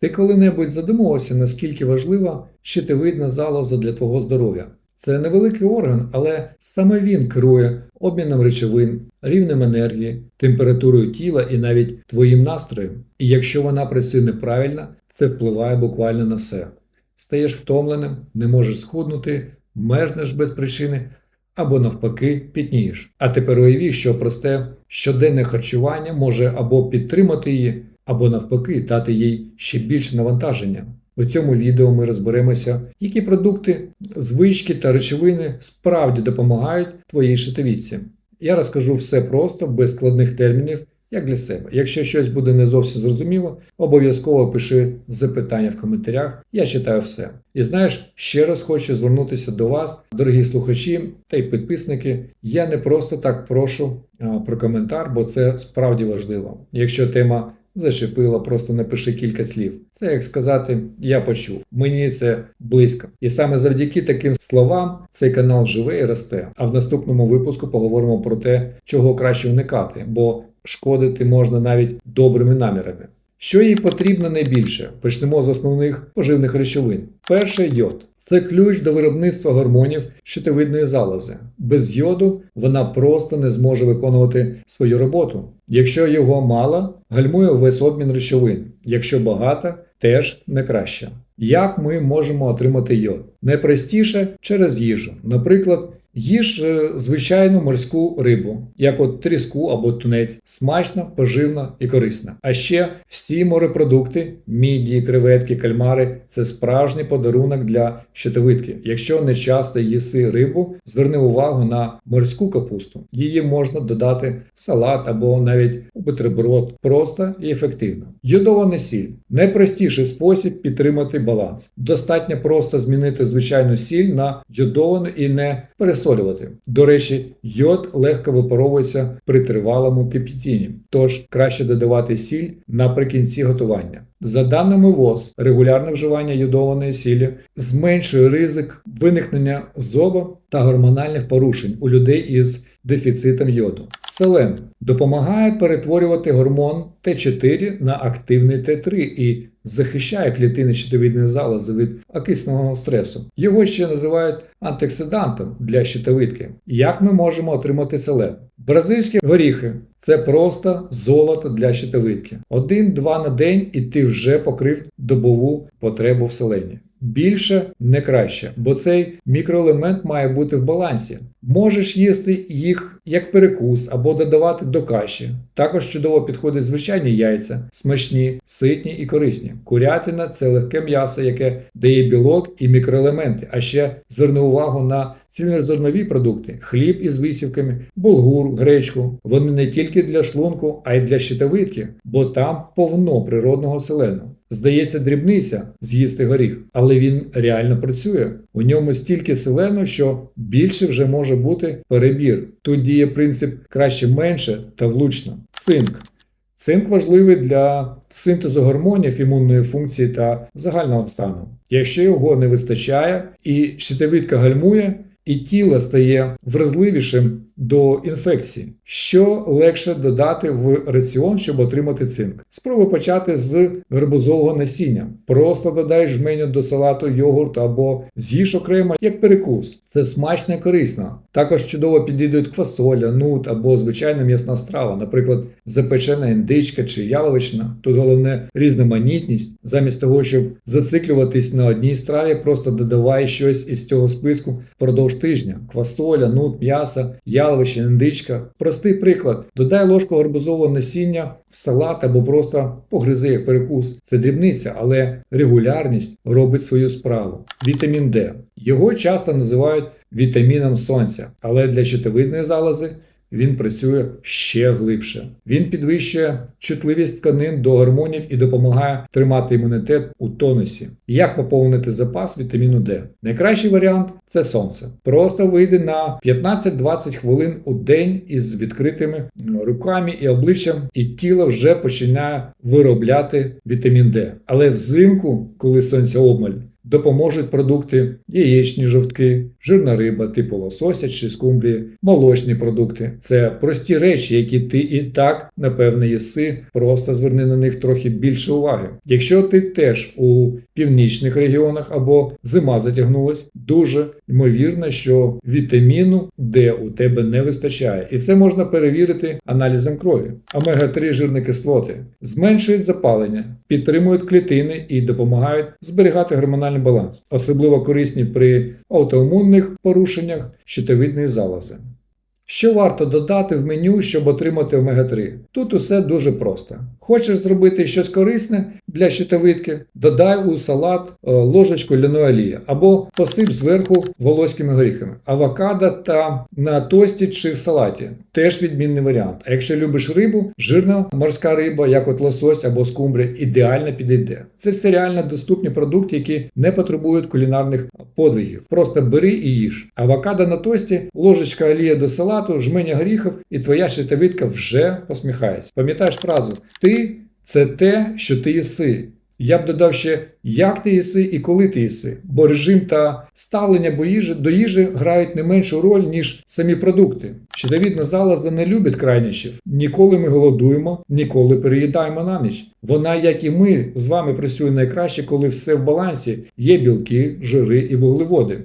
Ти коли-небудь задумувався, наскільки важлива щитовидна залоза для твого здоров'я? Це невеликий орган, але саме він керує обміном речовин, рівнем енергії, температурою тіла і навіть твоїм настроєм. І якщо вона працює неправильно, це впливає буквально на все. Стаєш втомленим, не можеш схуднути, мерзнеш без причини або навпаки пітнієш. А тепер уявіть, що просте щоденне харчування може або підтримати її, або навпаки дати їй ще більше навантаження. У цьому відео ми розберемося, які продукти, звички та речовини справді допомагають твоїй щитовідці. Я розкажу все просто, без складних термінів, як для себе. Якщо щось буде не зовсім зрозуміло, обов'язково пиши запитання в коментарях, я читаю все. І знаєш, ще раз хочу звернутися до вас, дорогі слухачі та й підписники. Я не просто так прошу про коментар, бо це справді важливо. Якщо тема зачепила, просто напиши кілька слів. Це як сказати, я почув. Мені це близько. І саме завдяки таким словам цей канал живе і росте. А в наступному випуску поговоримо про те, чого краще уникати, бо шкодити можна навіть добрими намірами. Що їй потрібно найбільше? Почнемо з основних поживних речовин. Перше йод. Це ключ до виробництва гормонів щитовидної залози. Без йоду вона просто не зможе виконувати свою роботу. Якщо його мало, гальмує весь обмін речовин. Якщо багато, теж не краще. Як ми можемо отримати йод? Найпростіше через їжу. Наприклад, їж е, звичайну морську рибу, як от тріску або тунець, смачно, поживно і корисно. А ще всі морепродукти, мідії, креветки, кальмари це справжній подарунок для щитовидки. Якщо не часто їси рибу, зверни увагу на морську капусту. Її можна додати в салат або навіть у бутерброд. Просто і ефективно. Йодована сіль найпростіший спосіб підтримати баланс. Достатньо просто змінити звичайну сіль на йодовану і не пересолювати. До речі, йод легко випаровується при тривалому кип'ятінні, тож краще додавати сіль наприкінці готування. За даними ВОЗ, регулярне вживання йодованої сілі зменшує ризик виникнення зоба та гормональних порушень у людей із дефіцитом йоду. Селен допомагає перетворювати гормон Т4 на активний Т3 і захищає клітини щитовидної залози від окисного стресу. Його ще називають антиоксидантом для щитовидки. Як ми можемо отримати селен? Бразильські горіхи це просто золото для щитовидки. Один-два на день і ти вже покрив добову потребу в селені. Більше не краще, бо цей мікроелемент має бути в балансі. Можеш їсти їх як перекус або додавати до каші. Також чудово підходять звичайні яйця, смачні, ситні і корисні. Курятина це легке м'ясо, яке дає білок і мікроелементи. А ще зверни увагу на цільнозернові продукти: хліб із висівками, булгур, гречку. Вони не тільки для шлунку, а й для щитовидки, бо там повно природного селену. Здається, дрібниця з'їсти горіх, але він реально працює. У ньому стільки селену, що більше вже може бути перебір. Тут діє принцип краще менше та влучно. Цинк. Цинк важливий для синтезу гормонів імунної функції та загального стану. Якщо його не вистачає і щитовидка гальмує, і тіло стає вразливішим до інфекції, що легше додати в раціон, щоб отримати цинк. Спробуй почати з гарбузового насіння. Просто додай жменю до салату йогурт або з'їж окремо як перекус. Це смачно і корисно. Також чудово підійдуть квасоля, нут або звичайна м'ясна страва, наприклад, запечена індичка чи яловична. Тут головне різноманітність. Замість того, щоб зациклюватись на одній страві, просто додавай щось із цього списку впродовж тижня: квасоля, нут, м'ясо, яловище, індичка. Простий приклад: додай ложку гарбузового насіння в салат або просто погризи як перекус. Це дрібниця, але регулярність робить свою справу. Вітамін Д. Його часто називають вітаміном сонця, але для щитовидної залози він працює ще глибше. Він підвищує чутливість тканин до гормонів і допомагає тримати імунітет у тонусі. Як поповнити запас вітаміну Д? Найкращий варіант це сонце. Просто вийди на 15-20 хвилин у день із відкритими руками і обличчям, і тіло вже починає виробляти вітамін Д. Але взимку, коли сонця обмаль, допоможуть продукти, яєчні жовтки, жирна риба типу лосося чи скумбрії, молочні продукти. Це прості речі, які ти і так напевне їси. Просто зверни на них трохи більше уваги. Якщо ти теж у північних регіонах або зима затягнулась, дуже ймовірно, що вітаміну Д у тебе не вистачає, і це можна перевірити аналізом крові. Омега-3 жирні кислоти зменшують запалення, підтримують клітини і допомагають зберігати гормональний баланс, особливо корисні при аутоімунних порушеннях щитовидної залози. Що варто додати в меню, щоб отримати омега-3? Тут усе дуже просто. Хочеш зробити щось корисне для щитовидки, додай у салат е, ложечку ляної олії або посип зверху волоськими горіхами. Авокадо та на тості чи в салаті теж відмінний варіант. А якщо любиш рибу, жирна морська риба, як от лосось або скумбрія, ідеально підійде. Це все реально доступні продукти, які не потребують кулінарних подвигів. Просто бери і їж. Авокадо на тості, ложечка олії до салату, жменя горіхів, і твоя щитовидка вже посміхається. Пам'ятаєш фразу Ти це те, що ти їси. Я б додав ще, як ти їси і коли ти їси, бо режим та ставлення їжі, до їжі грають не меншу роль, ніж самі продукти. Щитовідна залоза не любить крайнощів. Ніколи ми голодуємо, ніколи переїдаємо на ніч. Вона, як і ми, з вами працює найкраще, коли все в балансі, є білки, жири і вуглеводи.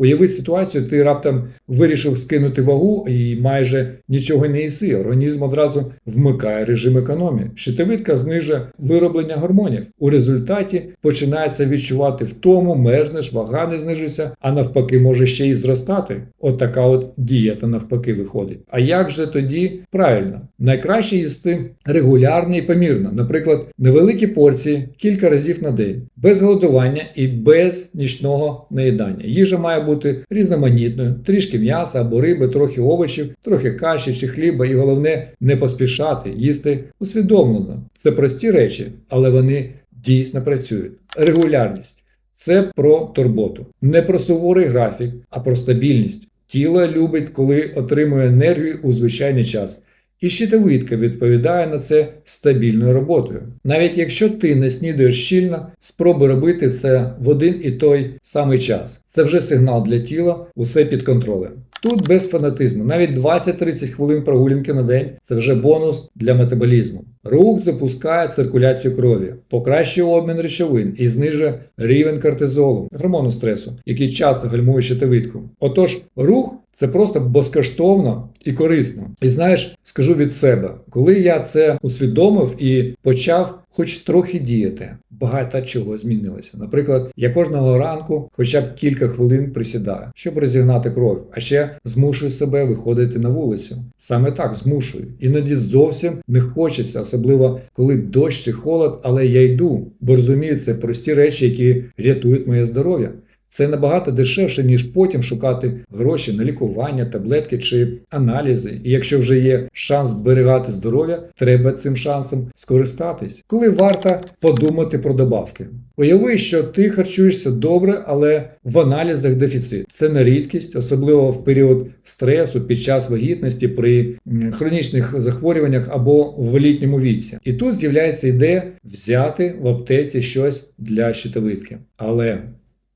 Уяви ситуацію, ти раптом вирішив скинути вагу і майже нічого не їси. Організм одразу вмикає режим економії. Щитовидка знижує вироблення гормонів. У результаті починається відчувати втому, мерзнеш, вага не знижується, а навпаки, може ще й зростати. От така от дієта навпаки виходить. А як же тоді правильно? Найкраще їсти регулярно і помірно, наприклад, невеликі порції кілька разів на день, без голодування і без нічного наїдання. Їжа має бути бути різноманітною, трішки м'яса або риби, трохи овочів, трохи каші чи хліба, і головне не поспішати, їсти усвідомлено. Це прості речі, але вони дійсно працюють. Регулярність це про турботу, не про суворий графік, а про стабільність. Тіло любить, коли отримує енергію у звичайний час. І щитовидка відповідає на це стабільною роботою. Навіть якщо ти не снідаєш щільно, спробуй робити це в один і той самий час. Це вже сигнал для тіла, усе під контролем. Тут без фанатизму, навіть 20-30 хвилин прогулянки на день це вже бонус для метаболізму. Рух запускає циркуляцію крові, покращує обмін речовин і знижує рівень кортизолу, гормону стресу, який часто гальмує щитовидку. Отож, рух це просто безкоштовно і корисно. І знаєш, скажу від себе, коли я це усвідомив і почав хоч трохи діяти, багато чого змінилося. Наприклад, я кожного ранку хоча б кілька хвилин присідаю, щоб розігнати кров, а ще змушую себе виходити на вулицю. Саме так змушую. Іноді зовсім не хочеться, особливо коли дощ чи холод, але я йду, бо розумію, це прості речі, які рятують моє здоров'я. Це набагато дешевше, ніж потім шукати гроші на лікування, таблетки чи аналізи. І якщо вже є шанс зберігати здоров'я, треба цим шансом скористатись. Коли варто подумати про добавки. Уяви, що ти харчуєшся добре, але в аналізах дефіцит. Це не рідкість, особливо в період стресу під час вагітності при хронічних захворюваннях або в літньому віці. І тут з'являється ідея взяти в аптеці щось для щитовидки. Але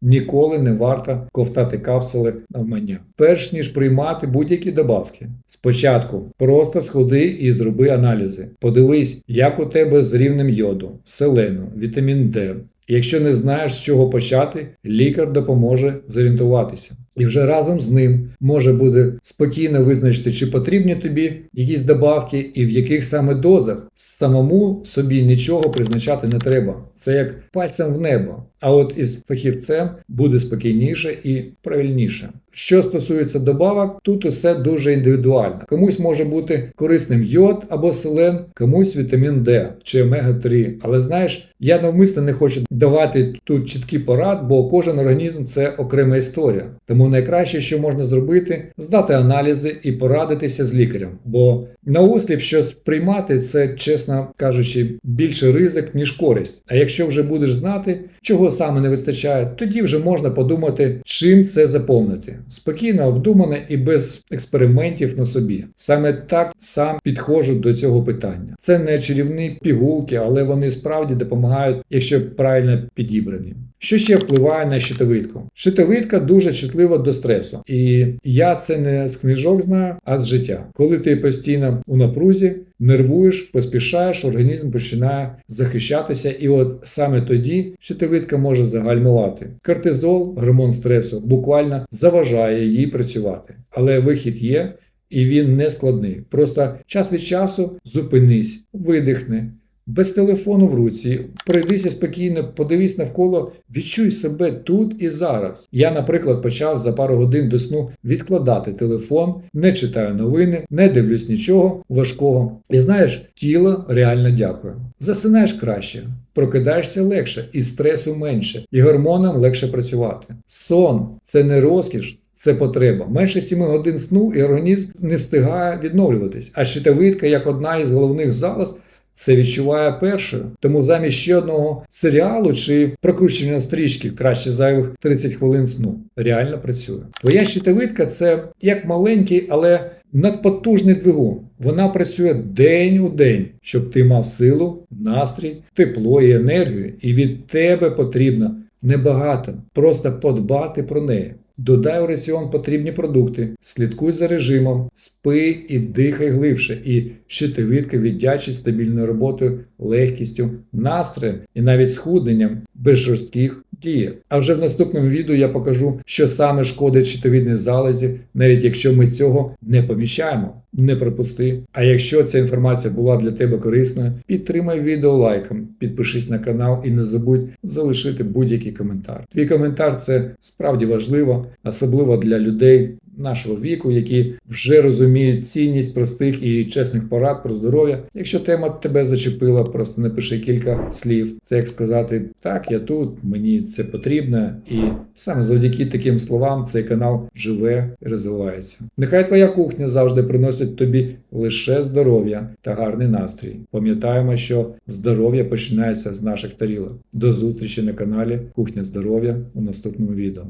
Ніколи не варто ковтати капсули навмання. Перш ніж приймати будь-які добавки. Спочатку просто сходи і зроби аналізи. Подивись, як у тебе з рівнем йоду, селену, вітамін Д. Якщо не знаєш, з чого почати, лікар допоможе зорієнтуватися. І вже разом з ним може буде спокійно визначити, чи потрібні тобі якісь добавки і в яких саме дозах самому собі нічого призначати не треба. Це як пальцем в небо. А от із фахівцем буде спокійніше і правильніше. Що стосується добавок, тут усе дуже індивідуально. Комусь може бути корисним йод або селен, комусь вітамін Д чи омега 3 Але знаєш, я навмисно не хочу давати тут чіткий порад, бо кожен організм це окрема історія. Тому Тому найкраще, що можна зробити, здати аналізи і порадитися з лікарем. Бо наосліп щось приймати це, чесно кажучи, більше ризик, ніж користь. А якщо вже будеш знати, чого саме не вистачає, тоді вже можна подумати, чим це заповнити. Спокійно, обдумано і без експериментів на собі. Саме так сам підходжу до цього питання. Це не чарівні пігулки, але вони справді допомагають, якщо правильно підібрані. Що ще впливає на щитовидку? Щитовидка дуже чутлива до стресу, і я це не з книжок знаю, а з життя. Коли ти постійно у напрузі, нервуєш, поспішаєш, організм починає захищатися, і от саме тоді щитовидка може загальмувати. Кортизол, гормон стресу, буквально заважає їй працювати, але вихід є. І він не складний. Просто час від часу зупинись, видихни, без телефону в руці, пройдися спокійно, подивись навколо, відчуй себе тут і зараз. Я, наприклад, почав за пару годин до сну відкладати телефон, не читаю новини, не дивлюсь нічого важкого. І знаєш, тіло реально дякує. Засинаєш краще. Прокидаєшся легше, і стресу менше, і гормонам легше працювати. Сон це не розкіш, це потреба. Менше 7 годин сну і організм не встигає відновлюватись. А щитовидка, як одна із головних залоз, це відчуває першою. Тому замість ще одного серіалу чи прокручування стрічки краще зайвих 30 хвилин сну. Реально працює. Твоя щитовидка це як маленький, але надпотужний двигун. Вона працює день у день, щоб ти мав силу, настрій, тепло і енергію. І від тебе потрібно небагато, просто подбати про неї. Додай у раціон потрібні продукти, слідкуй за режимом, спи і дихай глибше, і щитовідки віддячить стабільною роботою, легкістю, настроєм і навіть схудненням без жорстких дієт. А вже в наступному відео я покажу, що саме шкодить щитовідній залозі, навіть якщо ми цього не поміщаємо. Не пропусти. А якщо ця інформація була для тебе корисною, підтримай відео лайком, підпишись на канал і не забудь залишити будь-який коментар. Твій коментар це справді важливо, особливо для людей нашого віку, які вже розуміють цінність простих і чесних порад про здоров'я. Якщо тема тебе зачепила, просто напиши кілька слів. Це як сказати, так, я тут, мені це потрібно, і саме завдяки таким словам цей канал живе і розвивається. Нехай твоя кухня завжди приносить тобі лише здоров'я та гарний настрій. Пам'ятаємо, що здоров'я починається з наших тарілок. До зустрічі на каналі Кухня Здоров'я у наступному відео.